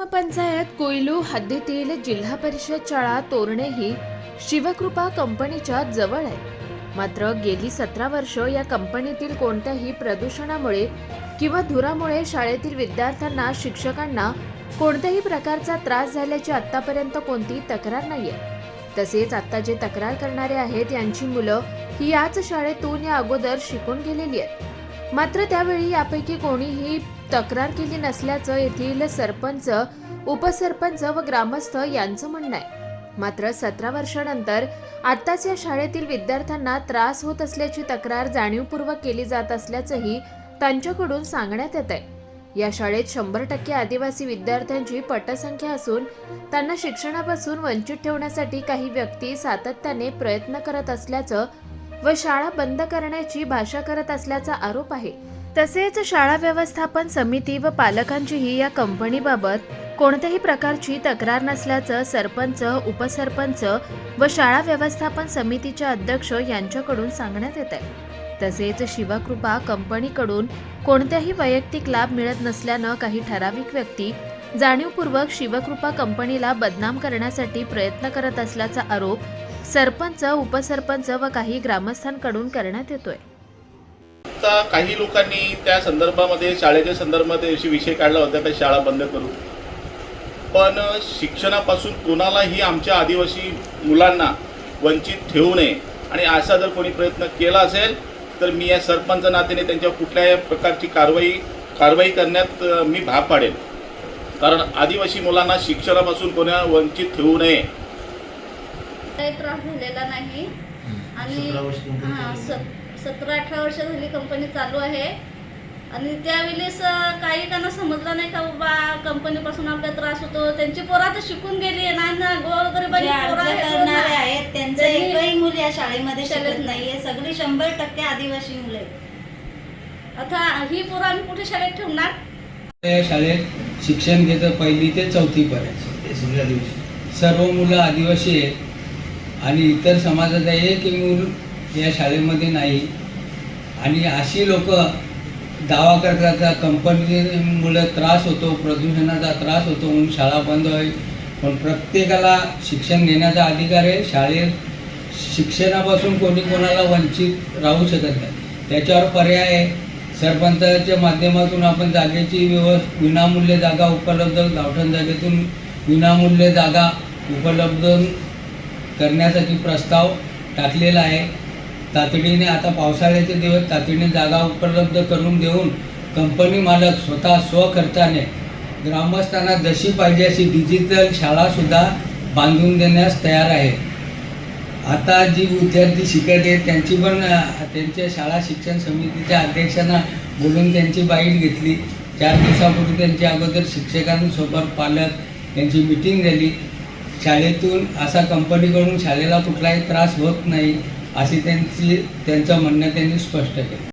सेलू हद्दीतील जिल्हा परिषद शाळा तोरणे ही शिवकृपा कंपनीच्या जवळ आहे. मात्र गेली सतरा वर्ष या कंपनीतील कोणत्याही प्रदूषणामुळे किंवा धुरामुळे शाळेतील विद्यार्थ्यांना शिक्षकांना कोणत्याही प्रकारचा त्रास झाल्याची आतापर्यंत कोणतीही तक्रार नाहीये. तसेच आता जे तक्रार करणारे आहेत यांची मुलं ही याच शाळेतून या अगोदर शिकून गेलेली आहेत. मात्र त्यावेळी यापैकी कोणीही तक्रार केली नसल्याचं येथील सरपंच उपसरपंच व ग्रामस्थ यांचं म्हणणं आहे. मात्र सतरा वर्षानंतर आत्ताच या शाळेतील विद्यार्थ्यांना त्रास होत असल्याची तक्रार जाणीवपूर्वक केली जात असल्याचंही त्यांच्याकडून सांगण्यात येत आहे या शाळेत शंभर टक्के आदिवासी विद्यार्थ्यांची पटसंख्या असून त्यांना शिक्षणापासून वंचित ठेवण्यासाठी काही व्यक्ती सातत्याने प्रयत्न करत असल्याचं व शाळा बंद करण्याची भाषा करत असल्याचा आरोप आहे. तसेच शाळा व्यवस्थापन समिती व पालकांचीही या कंपनीबाबत कोणत्याही प्रकारची तक्रार नसल्याचं सरपंच उपसरपंच व शाळा व्यवस्थापन समितीचे अध्यक्ष यांच्याकडून सांगण्यात येत आहे. तसेच शिवकृपा कंपनीकडून कोणत्याही वैयक्तिक लाभ मिळत नसल्यानं काही ठराविक व्यक्ती जाणीवपूर्वक शिवकृपा कंपनीला बदनाम करण्यासाठी प्रयत्न करत असल्याचा आरोप सरपंच उपसरपंच व काही ग्रामस्थांकडून करण्यात येतोय. काही लोकांनी त्या संदर्भामध्ये शाळेच्या संदर्भामध्ये विषय काढला होता की शाळा बंद करू. पण शिक्षणापासून कोणालाही आमच्या आदिवासी मुलांना वंचित ठेवू नये. आणि असा जर कोणी प्रयत्न केला असेल तर मी या सरपंच नात्याने त्यांच्यावर कुठल्याही प्रकारची कारवाई कारवाई करण्यात मी भाग पाडेल. कारण आदिवासी मुलांना शिक्षणापासून कोणा वंचित ठेवू नये. काही त्रास झालेला नाही. आणि हां सत सतरा अठरा वर्ष झाली कंपनी चालू आहे. आणि त्यावेळेस काही त्यांना समजलं नाही का बाबा कंपनीपासून आपल्याला त्रास होतो. त्यांची पोरं आता शिकून गेली ना ना गोरगरिबाची जे पोरं अर्ज आहेत करणारे ना. आहेत त्यांचं त्यांनी- एकही मुल या शाळेमध्ये शाळेत शिकत नाहीये. सगळी शंभर टक्के आदिवासी मुलं आहेत. आता ही पोरं आम्ही कुठे शाळेत ठेवणार? या शाळेत शिक्षण घेतं पहिली ते चौथीपर्यंत सर्व मुलं आदिवासी आहेत. आणि इतर समाजाचा एकही मूल या शाळेमध्ये नाही. आणि अशी लोक दावा करतात का कंपनीमुळे त्रास होतो प्रदूषणाचा त्रास होतो म्हणून शाळा बंद होईल. पण प्रत्येकाला शिक्षण घेण्याचा अधिकार आहे. शाळेत शिक्षणापासून कोणी कोणाला वंचित राहू शकत नाही. त्याच्यावर पर्याय आहे. सरपंचाच्या माध्यमातून आपण जागेची व्यवस्थ विनामूल्य जागा उपलब्ध गावठण जागेतून विनामूल्य जागा उपलब्ध करण्यासाठी प्रस्ताव टाकलेला आहे. तातडीने आता पावसाळ्याचे दिवस तातडीने जागा उपलब्ध करून देऊन कंपनी मालक स्वतः स्वखर्चाने ग्रामस्थांना जशी पाहिजे अशी डिजिटल शाळासुद्धा बांधून देण्यास तयार आहे. आता जी विद्यार्थी शिकत आहेत त्यांची पण त्यांच्या शाळा शिक्षण समितीच्या अध्यक्षांना बोलून त्यांची बाईट घेतली. चार दिवसापूर्वी त्यांच्या अगोदर शिक्षकांसोबत पालक यांची मिटिंग झाली. शाळेतून असा कंपनीकडून शाळेला कुठलाही त्रास होत नाही. अशी त्यांची त्यांचं म्हणणं त्यांनी स्पष्ट केलं.